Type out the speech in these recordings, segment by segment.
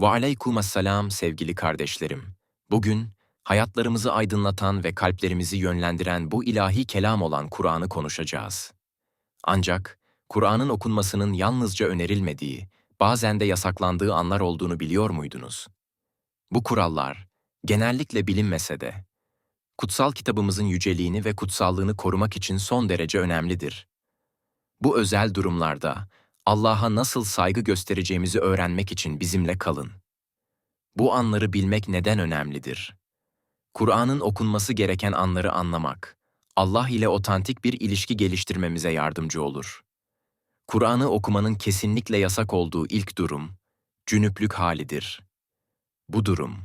Ve aleykümselam sevgili kardeşlerim. Bugün hayatlarımızı aydınlatan ve kalplerimizi yönlendiren bu ilahi kelam olan Kur'an'ı konuşacağız. Ancak Kur'an'ın okunmasının yalnızca önerilmediği, bazen de yasaklandığı anlar olduğunu biliyor muydunuz? Bu kurallar genellikle bilinmese de kutsal kitabımızın yüceliğini ve kutsallığını korumak için son derece önemlidir. Bu özel durumlarda Allah'a nasıl saygı göstereceğimizi öğrenmek için bizimle kalın. Bu anları bilmek neden önemlidir? Kur'an'ın okunması gereken anları anlamak, Allah ile otantik bir ilişki geliştirmemize yardımcı olur. Kur'an'ı okumanın kesinlikle yasak olduğu ilk durum, cünüplük halidir. Bu durum,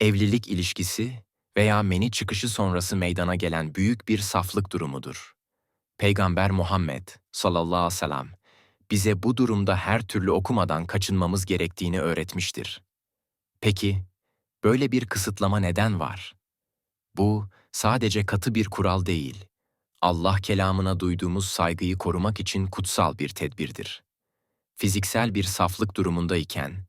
evlilik ilişkisi veya meni çıkışı sonrası meydana gelen büyük bir saflık durumudur. Peygamber Muhammed sallallahu aleyhi ve sellem bize bu durumda her türlü okumadan kaçınmamız gerektiğini öğretmiştir. Peki, böyle bir kısıtlama neden var? Bu, sadece katı bir kural değil, Allah kelamına duyduğumuz saygıyı korumak için kutsal bir tedbirdir. Fiziksel bir saflık durumundayken,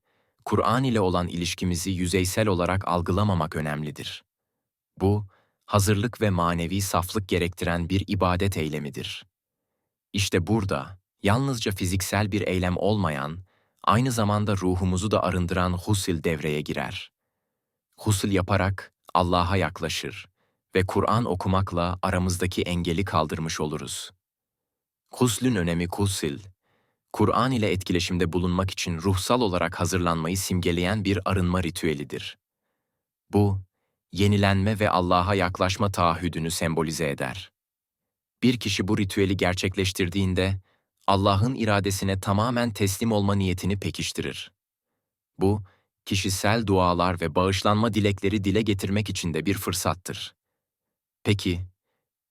Kur'an ile olan ilişkimizi yüzeysel olarak algılamamak önemlidir. Bu, hazırlık ve manevi saflık gerektiren bir ibadet eylemidir. İşte burada, yalnızca fiziksel bir eylem olmayan, aynı zamanda ruhumuzu da arındıran husil devreye girer. Husul yaparak Allah'a yaklaşır ve Kur'an okumakla aramızdaki engeli kaldırmış oluruz. Huslün önemi kusil, Kur'an ile etkileşimde bulunmak için ruhsal olarak hazırlanmayı simgeleyen bir arınma ritüelidir. Bu, yenilenme ve Allah'a yaklaşma taahhüdünü sembolize eder. Bir kişi bu ritüeli gerçekleştirdiğinde, Allah'ın iradesine tamamen teslim olma niyetini pekiştirir. Bu, kişisel dualar ve bağışlanma dilekleri dile getirmek için de bir fırsattır. Peki,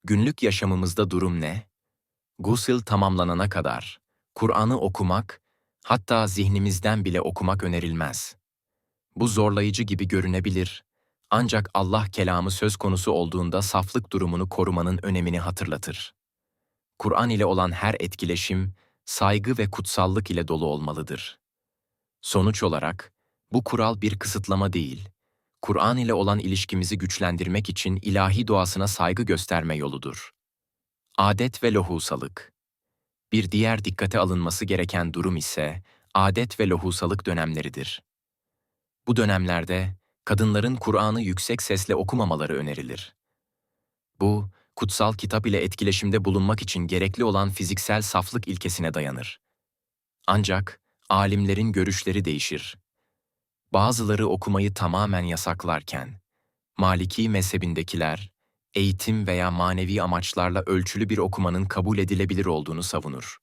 günlük yaşamımızda durum ne? Gusül tamamlanana kadar, Kur'an'ı okumak, hatta zihnimizden bile okumak önerilmez. Bu zorlayıcı gibi görünebilir, ancak Allah kelamı söz konusu olduğunda saflık durumunu korumanın önemini hatırlatır. Kur'an ile olan her etkileşim, saygı ve kutsallık ile dolu olmalıdır. Sonuç olarak, bu kural bir kısıtlama değil, Kur'an ile olan ilişkimizi güçlendirmek için ilahi doğasına saygı gösterme yoludur. Adet ve lohusalık Bir diğer dikkate alınması gereken durum ise adet ve lohusalık dönemleridir. Bu dönemlerde kadınların Kur'an'ı yüksek sesle okumamaları önerilir. Bu, kutsal kitap ile etkileşimde bulunmak için gerekli olan fiziksel saflık ilkesine dayanır. Ancak alimlerin görüşleri değişir. Bazıları okumayı tamamen yasaklarken, Maliki mezhebindekiler, eğitim veya manevi amaçlarla ölçülü bir okumanın kabul edilebilir olduğunu savunur.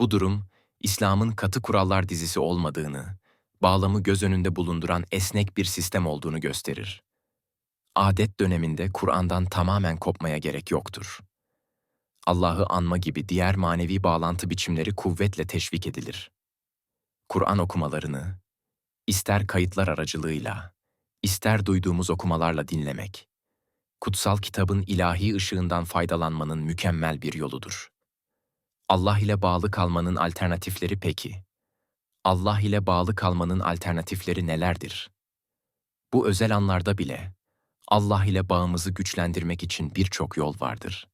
Bu durum, İslam'ın katı kurallar dizisi olmadığını, bağlamı göz önünde bulunduran esnek bir sistem olduğunu gösterir adet döneminde Kur'an'dan tamamen kopmaya gerek yoktur. Allah'ı anma gibi diğer manevi bağlantı biçimleri kuvvetle teşvik edilir. Kur'an okumalarını, ister kayıtlar aracılığıyla, ister duyduğumuz okumalarla dinlemek, kutsal kitabın ilahi ışığından faydalanmanın mükemmel bir yoludur. Allah ile bağlı kalmanın alternatifleri peki? Allah ile bağlı kalmanın alternatifleri nelerdir? Bu özel anlarda bile Allah ile bağımızı güçlendirmek için birçok yol vardır.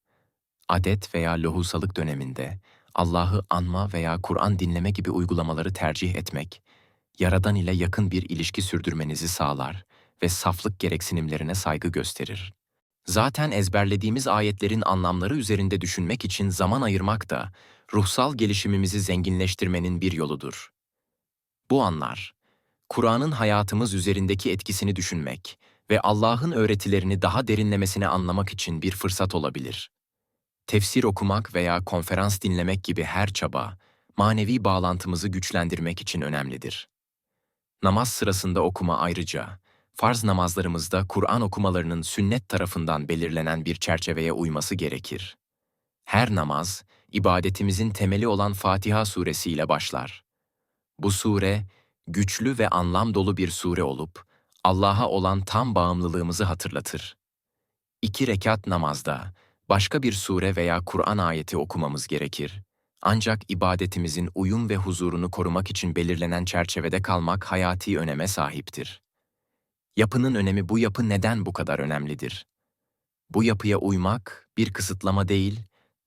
Adet veya lohusalık döneminde Allah'ı anma veya Kur'an dinleme gibi uygulamaları tercih etmek, Yaradan ile yakın bir ilişki sürdürmenizi sağlar ve saflık gereksinimlerine saygı gösterir. Zaten ezberlediğimiz ayetlerin anlamları üzerinde düşünmek için zaman ayırmak da ruhsal gelişimimizi zenginleştirmenin bir yoludur. Bu anlar, Kur'an'ın hayatımız üzerindeki etkisini düşünmek ve Allah'ın öğretilerini daha derinlemesine anlamak için bir fırsat olabilir. Tefsir okumak veya konferans dinlemek gibi her çaba, manevi bağlantımızı güçlendirmek için önemlidir. Namaz sırasında okuma ayrıca, farz namazlarımızda Kur'an okumalarının sünnet tarafından belirlenen bir çerçeveye uyması gerekir. Her namaz, ibadetimizin temeli olan Fatiha suresi ile başlar. Bu sure, güçlü ve anlam dolu bir sure olup, Allah'a olan tam bağımlılığımızı hatırlatır. İki rekat namazda başka bir sure veya Kur'an ayeti okumamız gerekir. Ancak ibadetimizin uyum ve huzurunu korumak için belirlenen çerçevede kalmak hayati öneme sahiptir. Yapının önemi bu yapı neden bu kadar önemlidir? Bu yapıya uymak bir kısıtlama değil,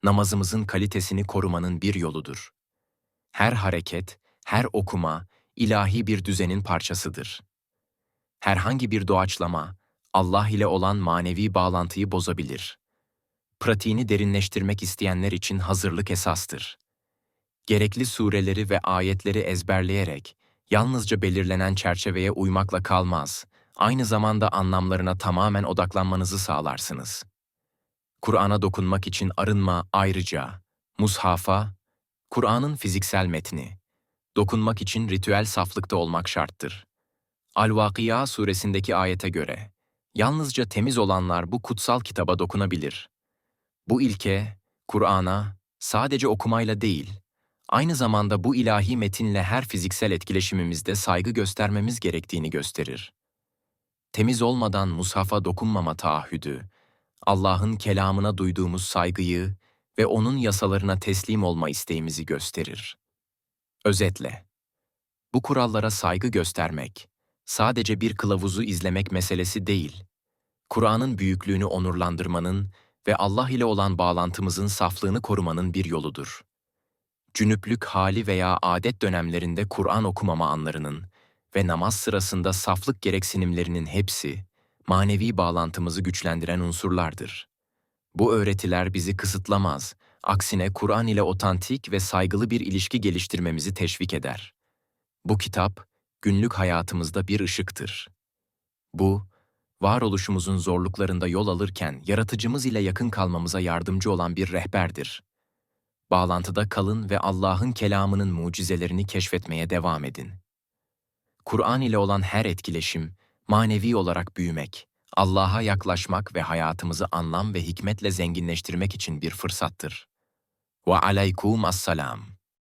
namazımızın kalitesini korumanın bir yoludur. Her hareket, her okuma ilahi bir düzenin parçasıdır. Herhangi bir doğaçlama Allah ile olan manevi bağlantıyı bozabilir. Pratiğini derinleştirmek isteyenler için hazırlık esastır. Gerekli sureleri ve ayetleri ezberleyerek yalnızca belirlenen çerçeveye uymakla kalmaz, aynı zamanda anlamlarına tamamen odaklanmanızı sağlarsınız. Kur'an'a dokunmak için arınma ayrıca, mushafa, Kur'an'ın fiziksel metni, dokunmak için ritüel saflıkta olmak şarttır. Al-Vakıya suresindeki ayete göre, yalnızca temiz olanlar bu kutsal kitaba dokunabilir. Bu ilke, Kur'an'a sadece okumayla değil, aynı zamanda bu ilahi metinle her fiziksel etkileşimimizde saygı göstermemiz gerektiğini gösterir. Temiz olmadan mushafa dokunmama taahhüdü, Allah'ın kelamına duyduğumuz saygıyı ve onun yasalarına teslim olma isteğimizi gösterir. Özetle, bu kurallara saygı göstermek, sadece bir kılavuzu izlemek meselesi değil, Kur'an'ın büyüklüğünü onurlandırmanın ve Allah ile olan bağlantımızın saflığını korumanın bir yoludur. Cünüplük hali veya adet dönemlerinde Kur'an okumama anlarının ve namaz sırasında saflık gereksinimlerinin hepsi, manevi bağlantımızı güçlendiren unsurlardır. Bu öğretiler bizi kısıtlamaz, aksine Kur'an ile otantik ve saygılı bir ilişki geliştirmemizi teşvik eder. Bu kitap, günlük hayatımızda bir ışıktır. Bu, varoluşumuzun zorluklarında yol alırken yaratıcımız ile yakın kalmamıza yardımcı olan bir rehberdir. Bağlantıda kalın ve Allah'ın kelamının mucizelerini keşfetmeye devam edin. Kur'an ile olan her etkileşim, manevi olarak büyümek, Allah'a yaklaşmak ve hayatımızı anlam ve hikmetle zenginleştirmek için bir fırsattır. Ve aleykum assalam.